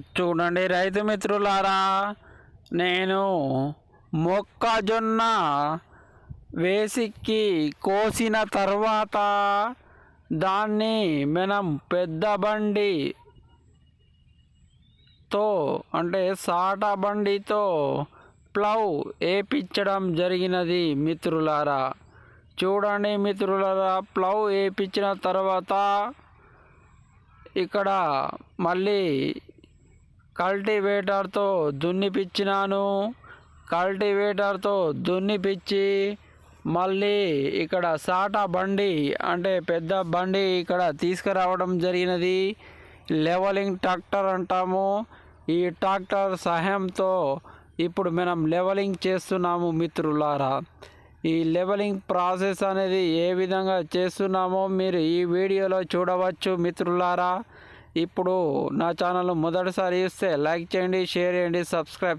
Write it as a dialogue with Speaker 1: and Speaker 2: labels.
Speaker 1: చూడండి రైతు మిత్రులారా నేను మొక్కజొన్న వేసిక్కి కోసిన తర్వాత దాన్ని మనం పెద్ద బండి తో అంటే సాట బండితో ప్లవ్ వేపించడం జరిగినది మిత్రులారా. చూడండి మిత్రులారా ప్లవ్ వేపించిన తర్వాత ఇక్కడ మళ్ళీ కల్టివేటర్తో దున్నిపిచ్చినాను. కల్టివేటర్తో దున్నిపిచ్చి మళ్ళీ ఇక్కడ సాటా బండి అంటే పెద్ద బండి ఇక్కడ తీసుకురావడం జరిగినది. లెవలింగ్ ట్రాక్టర్ అంటాము. ఈ ట్రాక్టర్ సహాయంతో ఇప్పుడు మనం లెవలింగ్ చేస్తున్నాము మిత్రులారా. ఈ లెవలింగ్ ప్రాసెస్ అనేది ఏ విధంగా చేస్తున్నామో మీరు ఈ వీడియోలో చూడవచ్చు మిత్రులారా. ఇప్పుడు నా ఛానల్ మొదటిసారి ఇస్తే లైక్ చేయండి షేర్ చేయండి సబ్స్క్రైబ్